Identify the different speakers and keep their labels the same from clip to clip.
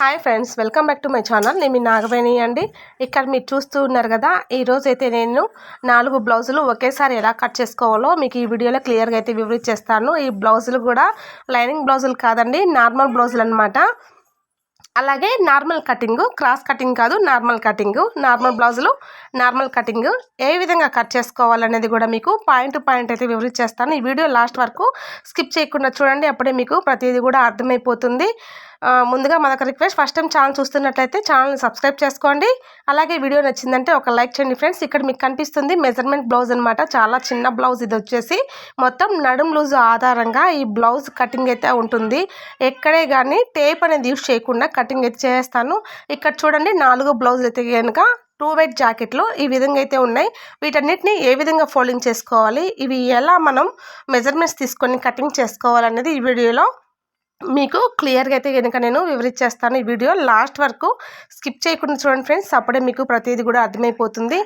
Speaker 1: Hi friends welcome back to my channel. నేను మీ నాగవేణి అండి. ఇక్కడ మీరు చూస్తూ ఉన్నారు కదా ఈరోజు అయితే నేను నాలుగు బ్లౌజులు ఒకేసారి ఎలా కట్ చేసుకోవాలో మీకు ఈ వీడియోలో క్లియర్గా అయితే వివరించేస్తాను. ఈ బ్లౌజులు కూడా లైనింగ్ బ్లౌజులు కాదండి నార్మల్ బ్లౌజులు అనమాట అలాగే నార్మల్ కటింగు క్రాస్ కటింగ్ కాదు నార్మల్ కటింగు నార్మల్ బ్లౌజులు నార్మల్ కటింగ్ ఏ విధంగా కట్ చేసుకోవాలనేది కూడా మీకు పాయింట్ టు పాయింట్ అయితే వివరించేస్తాను. ఈ వీడియో లాస్ట్ వరకు స్కిప్ చేయకుండా చూడండి అప్పుడే మీకు ప్రతిదీ కూడా అర్థమైపోతుంది. ముందుగా మనకు రిక్వెస్ట్ ఫస్ట్ టైం ఛానల్ చూస్తున్నట్లయితే ఛానల్ని సబ్స్క్రైబ్ చేసుకోండి. అలాగే వీడియో నచ్చిందంటే ఒక లైక్ చేయండి ఫ్రెండ్స్. ఇక్కడ మీకు కనిపిస్తుంది మెజర్మెంట్ బ్లౌజ్ అనమాట చాలా చిన్న బ్లౌజ్ ఇది వచ్చేసి. మొత్తం నడుం లూజ్ ఆధారంగా ఈ బ్లౌజ్ కటింగ్ అయితే ఉంటుంది. ఎక్కడే కానీ టేప్ అనేది యూజ్ చేయకుండా కటింగ్ అయితే చేస్తాను. ఇక్కడ చూడండి నాలుగు బ్లౌజ్ అయితే కనుక టూ వైట్ జాకెట్లు ఈ విధంగా అయితే ఉన్నాయి. వీటన్నిటిని ఏ విధంగా ఫోల్డింగ్ చేసుకోవాలి? ఇవి ఎలా మనం మెజర్మెంట్స్ తీసుకొని కటింగ్ చేసుకోవాలనేది ఈ వీడియోలో మీకు క్లియర్గా అయితే కనుక నేను వివరించేస్తాను ఈ వీడియో. లాస్ట్ వరకు స్కిప్ చేయకుండా చూడండి ఫ్రెండ్స్. అప్పుడే మీకు ప్రతిదీ కూడా అర్థమైపోతుంది.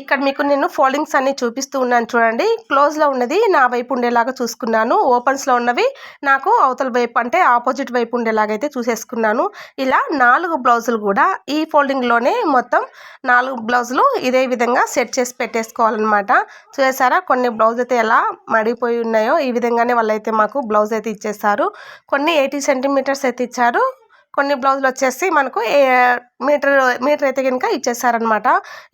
Speaker 1: ఇక్కడ మీకు నేను ఫోల్డింగ్స్ అన్ని చూపిస్తూ ఉన్నాను చూడండి. క్లోజ్లో ఉన్నది నా వైపు ఉండేలాగా చూసుకున్నాను. ఓపెన్స్లో ఉన్నవి నాకు అవతల వైపు అంటే ఆపోజిట్ వైపు ఉండేలాగా అయితే చూసేసుకున్నాను. ఇలా నాలుగు బ్లౌజులు కూడా ఈ ఫోల్డింగ్లోనే మొత్తం నాలుగు బ్లౌజులు ఇదే విధంగా సెట్ చేసి పెట్టేసుకోవాలన్నమాట. చూసారా కొన్ని బ్లౌజ్ అయితే ఎలా మడిపోయి ఉన్నాయో ఈ విధంగానే వాళ్ళైతే మాకు బ్లౌజ్ అయితే ఇచ్చేస్తారు కొన్ని ఎయిటీ సెంటీమీటర్స్ అయితే ఇచ్చారు. కొన్ని బ్లౌజులు వచ్చేసి మనకు ఏ మీటర్ మీటర్ అయితే కనుక ఇచ్చేసారనమాట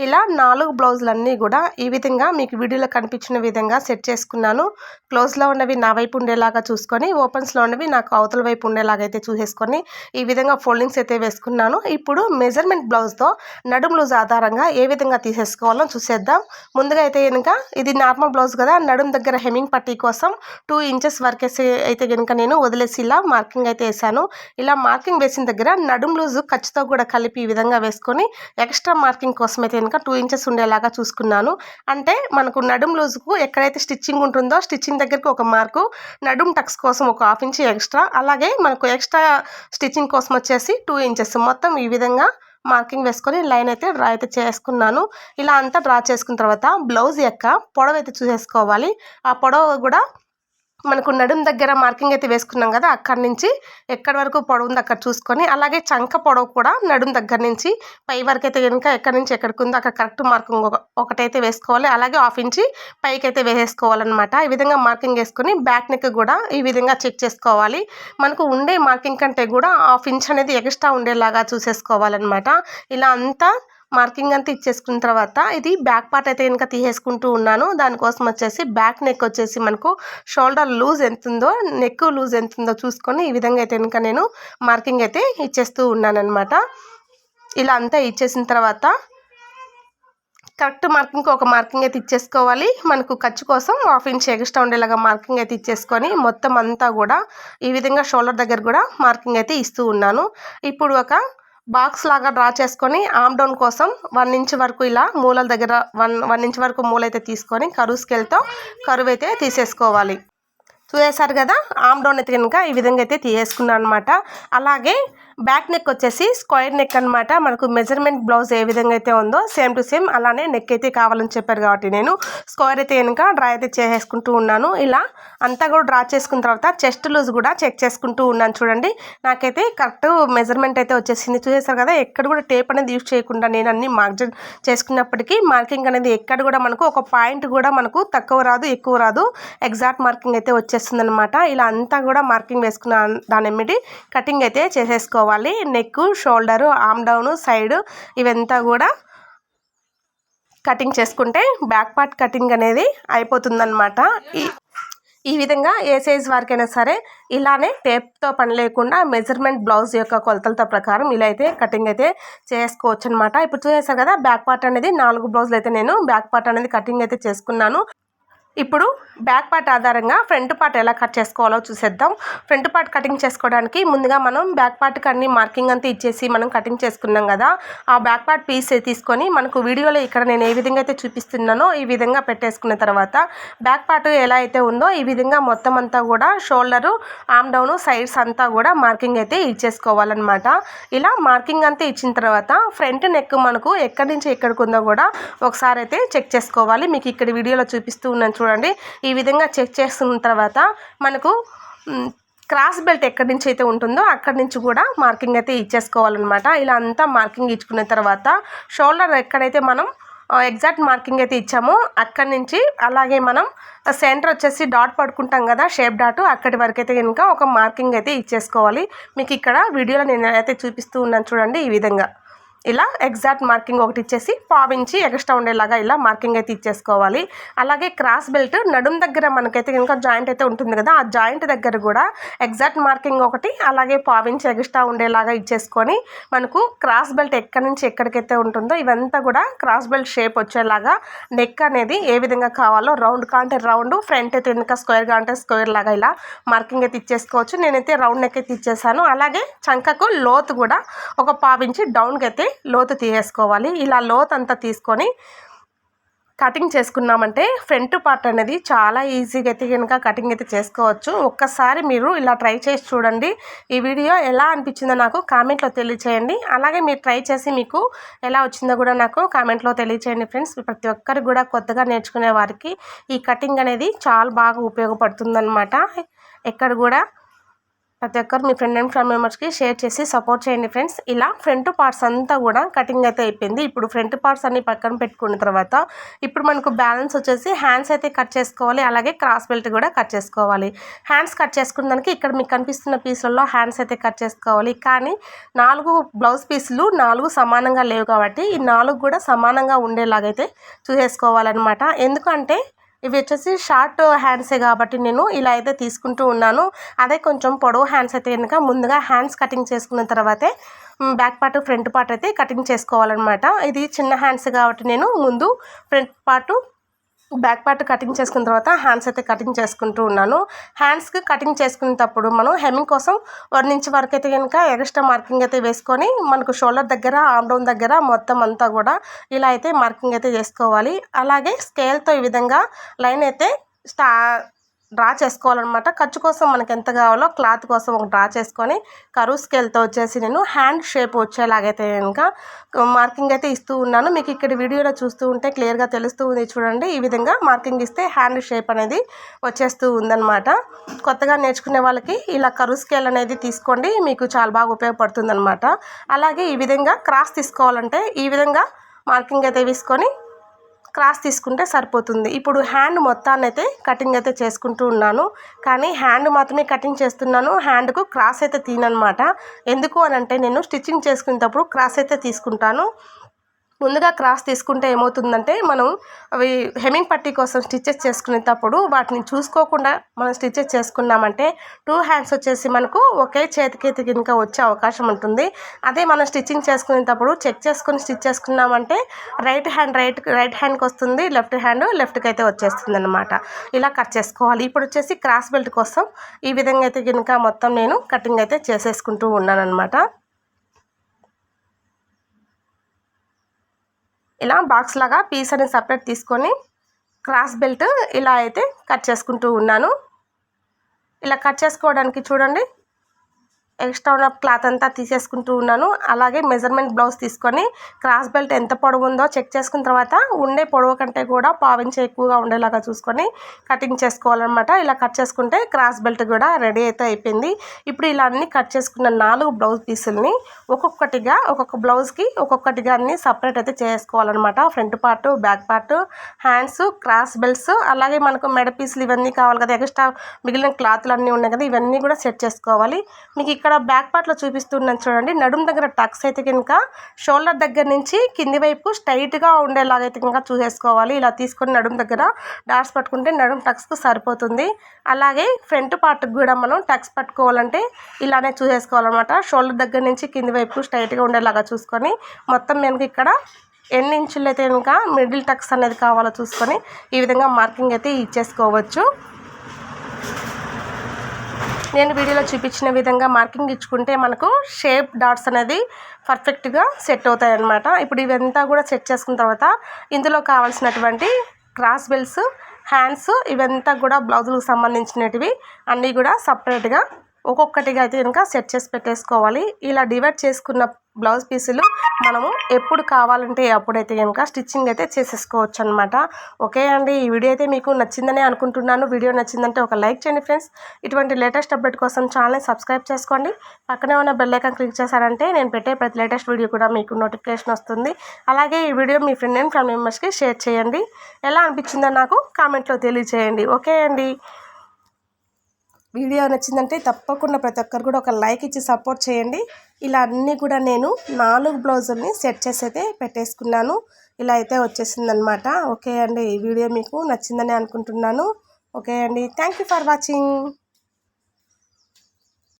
Speaker 1: ఇలా నాలుగు బ్లౌజులన్నీ కూడా ఈ విధంగా మీకు వీడియోలో కనిపించిన విధంగా సెట్ చేసుకున్నాను. క్లోజ్లో ఉన్నవి నా వైపు ఉండేలాగా చూసుకొని ఓపెన్స్లో ఉన్నవి నాకు అవతల వైపు ఉండేలాగా అయితే చూసేసుకొని ఈ విధంగా ఫోల్డింగ్స్ అయితే వేసుకున్నాను. ఇప్పుడు మెజర్మెంట్ బ్లౌజ్తో నడుం లూజ్ ఆధారంగా ఏ విధంగా తీసేసుకోవాలో చూసేద్దాం. ముందుగా అయితే కనుక ఇది నార్మల్ బ్లౌజ్ కదా నడుం దగ్గర హెమింగ్ పట్టీ కోసం టూ ఇంచెస్ వరకు అయితే కనుక నేను వదిలేసి ఇలా మార్కింగ్ అయితే వేసాను. ఇలా మార్కింగ్ వేసి వేసిన దగ్గర నడుం లూజు ఖర్చుతో కూడా కలిపి ఈ విధంగా వేసుకొని ఎక్స్ట్రా మార్కింగ్ కోసం అయితే కనుక టూ ఇంచెస్ ఉండేలాగా చూసుకున్నాను. అంటే మనకు నడుం లూజుకు ఎక్కడైతే స్టిచ్చింగ్ ఉంటుందో స్టిచ్చింగ్ దగ్గరకు ఒక మార్కు నడుం టక్స్ కోసం ఒక హాఫ్ ఇంచ్ ఎక్స్ట్రా అలాగే మనకు ఎక్స్ట్రా స్టిచ్చింగ్ కోసం వచ్చేసి టూ ఇంచెస్. మొత్తం ఈ విధంగా మార్కింగ్ వేసుకొని లైన్ అయితే డ్రా అయితే చేసుకున్నాను. ఇలా అంతా డ్రా చేసుకున్న తర్వాత బ్లౌజ్ యొక్క పొడవు అయితే చూసేసుకోవాలి. ఆ పొడవు కూడా మనకు నడుం దగ్గర మార్కింగ్ అయితే వేసుకున్నాం కదా అక్కడి నుంచి ఎక్కడి వరకు పొడవు ఉంది అక్కడ చూసుకొని అలాగే చంక పొడవు కూడా నడుం దగ్గర నుంచి పై వరకు అయితే కనుక ఎక్కడి నుంచి ఎక్కడికి ఉందో అక్కడ కరెక్ట్ మార్కింగ్ ఒక ఒకటైతే వేసుకోవాలి. అలాగే హాఫ్ ఇంచి పైకి అయితే వేసేసుకోవాలన్నమాట ఈ విధంగా మార్కింగ్ వేసుకొని బ్యాక్ నెక్ కూడా ఈ విధంగా చెక్ చేసుకోవాలి. మనకు ఉండే మార్కింగ్ కంటే కూడా హాఫ్ ఇంచ్ అనేది ఎక్స్ట్రా ఉండేలాగా చూసేసుకోవాలన్నమాట. ఇలా అంతా మార్కింగ్ అంతా ఇచ్చేసుకున్న తర్వాత ఇది బ్యాక్ పార్ట్ అయితే కనుక తీసేసుకుంటూ ఉన్నాను. దానికోసం వచ్చేసి బ్యాక్ నెక్ వచ్చేసి మనకు షోల్డర్ లూజ్ ఎంత ఉందో నెక్ లూజ్ ఎంత ఉందో చూసుకొని ఈ విధంగా అయితే కనుక నేను మార్కింగ్ అయితే ఇచ్చేస్తూ ఉన్నానమాట ఇలా అంతా ఇచ్చేసిన తర్వాత కరెక్ట్ మార్కింగ్కి ఒక మార్కింగ్ అయితే ఇచ్చేసుకోవాలి. మనకు ఖర్చు కోసం హాఫ్ ఇంచ్ ఎక్స్ట్రా ఉండేలాగా మార్కింగ్ అయితే ఇచ్చేసుకొని మొత్తం అంతా కూడా ఈ విధంగా షోల్డర్ దగ్గర కూడా మార్కింగ్ అయితే ఇస్తూ ఉన్నాను. ఇప్పుడు ఒక బాక్స్ లాగా డ్రా చేసుకొని ఆమ్ డౌన్ కోసం వన్ ఇంచ్ వరకు ఇలా మూలల దగ్గర వన్ వన్ ఇంచ్ వరకు మూల అయితే తీసుకొని కరువు స్కేల్తో కరువు అయితే తీసేసుకోవాలి. చూసేసారు కదా? ఆమ్ డౌన్ అయితే కనుక ఈ విధంగా అయితే తీసేసుకున్నాను అనమాట అలాగే బ్యాక్ నెక్ వచ్చేసి స్క్వైర్ నెక్ అనమాట మనకు మెజర్మెంట్ బ్లౌజ్ ఏ విధంగా అయితే ఉందో సేమ్ టు సేమ్ అలానే నెక్ అయితే కావాలని చెప్పారు కాబట్టి నేను స్క్వేర్ అయితే కనుక డ్రా అయితే చేసేసుకుంటూ ఉన్నాను. ఇలా అంతా కూడా డ్రా చేసుకున్న తర్వాత చెస్ట్ లూజ్ కూడా చెక్ చేసుకుంటూ ఉన్నాను చూడండి. నాకైతే కరెక్ట్ మెజర్మెంట్ అయితే వచ్చేసింది. చూసేసారు కదా ఎక్కడ కూడా టేప్ అనేది యూజ్ చేయకుండా నేను అన్ని మార్జిన్ చేసుకున్నప్పటికీ మార్కింగ్ అనేది ఎక్కడ కూడా మనకు ఒక పాయింట్ కూడా మనకు తక్కువ రాదు ఎక్కువ రాదు. ఎగ్జాక్ట్ మార్కింగ్ అయితే వచ్చేస్తుంది అనమాట ఇలా అంతా కూడా మార్కింగ్ వేసుకున్న దాని ఎమ్మిటి కటింగ్ అయితే చేసేసుకోవాలి. Neck shoulder arm down side ఇవంతా కూడా కటింగ్ చేసుకుంటే బ్యాక్ పార్ట్ కటింగ్ అనేది అయిపోతుందన్నమాట. ఈ ఈ విధంగా ఏ సైజ్ వారికైనా సరే ఇలానే టేప్తో పని లేకుండా మెజర్మెంట్ బ్లౌజ్ యొక్క కొలతలతో ప్రకారం ఇలా అయితే కటింగ్ అయితే చేసుకోవచ్చు అనమాట ఇప్పుడు చూసేసారు కదా బ్యాక్ పార్ట్ అనేది నాలుగు బ్లౌజులు అయితే నేను బ్యాక్ పార్ట్ అనేది కటింగ్ అయితే చేసుకున్నాను. ఇప్పుడు బ్యాక్ పార్ట్ ఆధారంగా ఫ్రంట్ పార్ట్ ఎలా కట్ చేసుకోవాలో చూసేద్దాం. ఫ్రంట్ పార్ట్ కటింగ్ చేసుకోవడానికి ముందుగా మనం బ్యాక్ పార్ట్కి అన్ని మార్కింగ్ అంతా ఇచ్చేసి మనం కటింగ్ చేసుకున్నాం కదా. ఆ బ్యాక్ పార్ట్ పీస్ తీసుకొని మనకు వీడియోలో ఇక్కడ నేను ఏ విధంగా అయితే చూపిస్తున్నానో ఈ విధంగా పెట్టేసుకున్న తర్వాత బ్యాక్ పార్ట్ ఎలా అయితే ఉందో ఈ విధంగా మొత్తం అంతా కూడా షోల్డరు ఆమ్ డౌన్ సైడ్స్ అంతా కూడా మార్కింగ్ అయితే ఇచ్చేసుకోవాలన్నమాట. ఇలా మార్కింగ్ అంతా ఇచ్చిన తర్వాత ఫ్రంట్ నెక్ మనకు ఎక్కడి నుంచి ఎక్కడికి ఉందో కూడా ఒకసారి అయితే చెక్ చేసుకోవాలి. మీకు ఇక్కడ వీడియోలో చూపిస్తూ ఉన్నాను చూడండి. ఈ విధంగా చెక్ చేస్తున్న తర్వాత మనకు క్రాస్ బెల్ట్ ఎక్కడి నుంచి అయితే ఉంటుందో అక్కడి నుంచి కూడా మార్కింగ్ అయితే ఇచ్చేసుకోవాలన్నమాట. ఇలా అంతా మార్కింగ్ ఇచ్చుకున్న తర్వాత షోల్డర్ ఎక్కడైతే మనం ఎగ్జాక్ట్ మార్కింగ్ అయితే ఇచ్చామో అక్కడి నుంచి అలాగే మనం సెంటర్ వచ్చేసి డాట్ పడుకుంటాం కదా షేప్ డాట్ అక్కడి వరకు అయితే కనుక ఒక మార్కింగ్ అయితే ఇచ్చేసుకోవాలి. మీకు ఇక్కడ వీడియోలో నేను అయితే చూపిస్తూ ఉన్నాను చూడండి ఈ విధంగా. ఇలా ఎగ్జాక్ట్ మార్కింగ్ ఒకటి ఇచ్చేసి పావించి ఎక్స్ట్రా ఉండేలాగా ఇలా మార్కింగ్ అయితే ఇచ్చేసుకోవాలి. అలాగే క్రాస్ బెల్ట్ నడుం దగ్గర మనకైతే ఇంకా జాయింట్ అయితే ఉంటుంది కదా ఆ జాయింట్ దగ్గర కూడా ఎగ్జాక్ట్ మార్కింగ్ ఒకటి అలాగే పావించి ఎక్స్ట్రా ఉండేలాగా ఇచ్చేసుకొని మనకు క్రాస్ బెల్ట్ ఎక్కడి నుంచి ఎక్కడికైతే ఉంటుందో ఇవంతా కూడా క్రాస్ బెల్ట్ షేప్ వచ్చేలాగా నెక్ అనేది ఏ విధంగా కావాలో రౌండ్ కాంటే రౌండ్ ఫ్రంట్ అయితే వెనుక స్క్వేర్గా అంటే స్క్వేర్ లాగా ఇలా మార్కింగ్ అయితే ఇచ్చేసుకోవచ్చు. నేనైతే రౌండ్ నెక్ అయితే ఇచ్చేసాను. అలాగే చంకకు లోతు కూడా ఒక పావించి డౌన్కి అయితే లోతు తీసేసుకోవాలి. ఇలా లోతు అంతా తీసుకొని కటింగ్ చేసుకున్నామంటే ఫ్రంట్ పార్ట్ అనేది చాలా ఈజీగా అయితే కనుక కటింగ్ అయితే చేసుకోవచ్చు. ఒక్కసారి మీరు ఇలా ట్రై చేసి చూడండి. ఈ వీడియో ఎలా అనిపించిందో నాకు కామెంట్లో తెలియచేయండి. అలాగే మీరు ట్రై చేసి మీకు ఎలా వచ్చిందో కూడా నాకు కామెంట్లో తెలియచేయండి ఫ్రెండ్స్. ప్రతి ఒక్కరికి కూడా కొత్తగా నేర్చుకునే వారికి ఈ కటింగ్ అనేది చాలా బాగా ఉపయోగపడుతుందన్నమాట. ఎక్కడ కూడా ప్రతి ఒక్కరు మీ ఫ్రెండ్ అండ్ ఫ్యామిలీ మెంబర్స్కి షేర్ చేసి సపోర్ట్ చేయండి ఫ్రెండ్స్ ఇలా ఫ్రంట్ పార్ట్స్ అంతా కూడా కటింగ్ అయితే అయిపోయింది. ఇప్పుడు ఫ్రంట్ పార్ట్స్ అన్ని పక్కన పెట్టుకున్న తర్వాత ఇప్పుడు మనకు బ్యాలెన్స్ వచ్చేసి హ్యాండ్స్ అయితే కట్ చేసుకోవాలి. అలాగే క్రాస్ బెల్ట్ కూడా కట్ చేసుకోవాలి. హ్యాండ్స్ కట్ చేసుకున్న దానికి ఇక్కడ మీకు కనిపిస్తున్న పీసులలో హ్యాండ్స్ అయితే కట్ చేసుకోవాలి. కానీ నాలుగు బ్లౌజ్ పీసులు నాలుగు సమానంగా లేవు కాబట్టి ఈ నాలుగు కూడా సమానంగా ఉండేలాగైతే చూసేసుకోవాలన్నమాట. ఎందుకంటే ఇవి వచ్చేసి షార్ట్ హ్యాండ్సే కాబట్టి నేను ఇలా అయితే తీసుకుంటూ ఉన్నాను. అదే కొంచెం పొడవు హ్యాండ్స్ అయితే కనుక ముందుగా హ్యాండ్స్ కటింగ్ చేసుకున్న తర్వాతే బ్యాక్ పార్ట్ ఫ్రంట్ పార్ట్ అయితే కటింగ్ చేసుకోవాలన్నమాట. ఇది చిన్న హ్యాండ్స్ కాబట్టి నేను ముందు front part back part cutting చేసుకున్న తర్వాత హ్యాండ్స్ అయితే కటింగ్ చేసుకుంటూ ఉన్నాను. హ్యాండ్స్కి కటింగ్ చేసుకునేటప్పుడు మనం హెమ్మింగ్ కోసం వన్ ఇంచ్ వరకు అయితే కనుక ఎక్స్ట్రా మార్కింగ్ అయితే వేసుకొని మనకు షోల్డర్ దగ్గర ఆమ్ డౌన్ దగ్గర మొత్తం అంతా కూడా ఇలా అయితే మార్కింగ్ అయితే చేసుకోవాలి. అలాగే స్కేల్తో ఈ విధంగా లైన్ అయితే స్టా డ్రా చేసుకోవాలన్నమాట. ఖర్చు కోసం మనకు ఎంత కావాలో క్లాత్ కోసం ఒక డ్రా చేసుకొని కరువు స్కేల్తో వచ్చేసి నేను హ్యాండ్ షేప్ వచ్చేలాగైతే కనుక మార్కింగ్ అయితే ఇస్తూ ఉన్నాను. మీకు ఇక్కడ వీడియోలో చూస్తూ ఉంటే క్లియర్గా తెలుస్తూ ఉంది చూడండి. ఈ విధంగా మార్కింగ్ ఇస్తే హ్యాండ్ షేప్ అనేది వచ్చేస్తూ ఉందన్నమాట. కొత్తగా నేర్చుకునే వాళ్ళకి ఇలా కరువు స్కేల్ అనేది తీసుకోండి. మీకు చాలా బాగా ఉపయోగపడుతుంది అలాగే ఈ విధంగా క్రాస్ తీసుకోవాలంటే ఈ విధంగా మార్కింగ్ అయితే తీసుకొని క్రాస్ తీసుకుంటే సరిపోతుంది. ఇప్పుడు హ్యాండ్ మొత్తాన్ని అయితే కటింగ్ అయితే చేసుకుంటూ ఉన్నాను. కానీ హ్యాండ్ మాత్రమే కటింగ్ చేస్తున్నాను. హ్యాండ్కు క్రాస్ అయితే తీనమాట ఎందుకు అని అంటే నేను స్టిచ్చింగ్ చేసుకునేటప్పుడు క్రాస్ అయితే తీసుకుంటాను. ముందుగా క్రాస్ తీసుకుంటే ఏమవుతుందంటే మనం అవి హెమింగ్ పట్టీ కోసం స్టిచ్చెస్ చేసుకునేటప్పుడు వాటిని చూసుకోకుండా మనం స్టిచ్చెస్ చేసుకున్నామంటే టూ హ్యాండ్స్ వచ్చేసి మనకు ఒకే చేతికి కనుక వచ్చే అవకాశం ఉంటుంది. అదే మనం స్టిచ్చింగ్ చేసుకునేటప్పుడు చెక్ చేసుకుని స్టిచ్ చేసుకున్నామంటే రైట్ హ్యాండ్ రైట్ రైట్ హ్యాండ్కి వస్తుంది లెఫ్ట్ హ్యాండ్ లెఫ్ట్కి అయితే వచ్చేస్తుంది అనమాట ఇలా కట్ చేసుకోవాలి. ఇప్పుడు వచ్చేసి క్రాస్ బెల్ట్ కోసం ఈ విధంగా అయితే కనుక మొత్తం నేను కటింగ్ అయితే చేసేసుకుంటూ ఉన్నాను అనమాట ఇలా బాక్స్ లాగా పీస్ అనేది సపరేట్ తీసుకొని క్రాస్ బెల్ట్ ఇలా అయితే కట్ చేసుకుంటూ ఉన్నాను. ఇలా కట్ చేసుకోవడానికి చూడండి. ఎక్స్ట్రా ఉన్న క్లాత్ అంతా తీసేసుకుంటూ ఉన్నాను. అలాగే మెజర్మెంట్ బ్లౌజ్ తీసుకొని క్రాస్ బెల్ట్ ఎంత పొడవు ఉందో చెక్ చేసుకున్న తర్వాత ఉండే పొడవు కంటే కూడా పావించి ఎక్కువగా ఉండేలాగా చూసుకొని కటింగ్ చేసుకోవాలన్నమాట. ఇలా కట్ చేసుకుంటే క్రాస్ బెల్ట్ కూడా రెడీ అయితే అయిపోయింది. ఇప్పుడు ఇలా అన్ని కట్ చేసుకున్న నాలుగు బ్లౌజ్ పీసుల్ని ఒక్కొక్కటిగా ఒక్కొక్క బ్లౌజ్కి ఒక్కొక్కటిగా అన్ని సపరేట్ అయితే చేసుకోవాలన్నమాట. Front part back part hands cross belts అలాగే మనకు మెడ పీసులు ఇవన్నీ కావాలి కదా ఎక్స్ట్రా మిగిలిన క్లాత్లు అన్నీ ఉన్నాయి కదా ఇవన్నీ కూడా సెట్ చేసుకోవాలి. మీకు ఇక్కడ ఇక్కడ బ్యాక్ పార్ట్లో చూపిస్తున్నాను చూడండి. నడుం దగ్గర టక్స్ అయితే కనుక షోల్డర్ దగ్గర నుంచి కింది వైపు స్ట్రైట్గా ఉండేలాగైతే కనుక చూసేసుకోవాలి. ఇలా తీసుకొని నడుం దగ్గర డాట్స్ పట్టుకుంటే నడుం టక్స్కు సరిపోతుంది. అలాగే ఫ్రంట్ పార్ట్కి కూడా మనం టక్స్ పట్టుకోవాలంటే ఇలానే చూసేసుకోవాలన్నమాట. షోల్డర్ దగ్గర నుంచి కింది వైపు స్ట్రైట్గా ఉండేలాగా చూసుకొని మొత్తం మనకి ఇక్కడ ఎన్ని ఇంచులు అయితే కనుక మిడిల్ టక్స్ అనేది కావాలో చూసుకొని ఈ విధంగా మార్కింగ్ అయితే ఇచ్చేసుకోవచ్చు. నేను వీడియోలో చూపించిన విధంగా మార్కింగ్ ఇచ్చుకుంటే మనకు షేప్ డాట్స్ అనేది పర్ఫెక్ట్గా సెట్ అవుతాయి అన్నమాట ఇప్పుడు ఇవంతా కూడా సెట్ చేసుకున్న తర్వాత ఇందులో కావాల్సినటువంటి క్రాస్ బెల్స్ హ్యాండ్స్ ఇవంతా కూడా బ్లౌజులకు సంబంధించినటివి అన్నీ కూడా సపరేట్గా ఒక్కొక్కటిగా అయితే కనుక సెట్ చేసి పెట్టేసుకోవాలి. ఇలా డివైడ్ చేసుకున్న బ్లౌజ్ పీసులు మనము ఎప్పుడు కావాలంటే అప్పుడైతే కనుక స్టిచ్చింగ్ అయితే చేసేసుకోవచ్చు అనమాట ఓకే అండి ఈ వీడియో అయితే మీకు నచ్చిందని అనుకుంటున్నాను. వీడియో నచ్చిందంటే ఒక లైక్ చేయండి ఫ్రెండ్స్. ఇటువంటి లేటెస్ట్ అప్డేట్ కోసం ఛానల్ని సబ్స్క్రైబ్ చేసుకోండి. పక్కనే ఉన్న బెల్ ఐకాన్ క్లిక్ చేశారంటే నేను పెట్టే ప్రతి లేటెస్ట్ వీడియో కూడా మీకు నోటిఫికేషన్ వస్తుంది. అలాగే ఈ వీడియో మీ ఫ్రెండ్ అండ్ ఫ్యామిలీ మెంబర్స్కి షేర్ చేయండి. ఎలా అనిపించిందో నాకు కామెంట్లో తెలియచేయండి. ఓకే అండి. వీడియో నచ్చిందంటే తప్పకుండా ప్రతి ఒక్కరు కూడా ఒక లైక్ ఇచ్చి సపోర్ట్ చేయండి. ఇలా అన్నీ కూడా నేను నాలుగు బ్లౌజుల్ని సెట్ చేసి అయితే పెట్టేసుకున్నాను. ఇలా అయితే వచ్చేసిందనమాట ఓకే అండి ఈ వీడియో మీకు నచ్చిందని అనుకుంటున్నాను. ఓకే అండి థ్యాంక్ యూ ఫర్ వాచింగ్.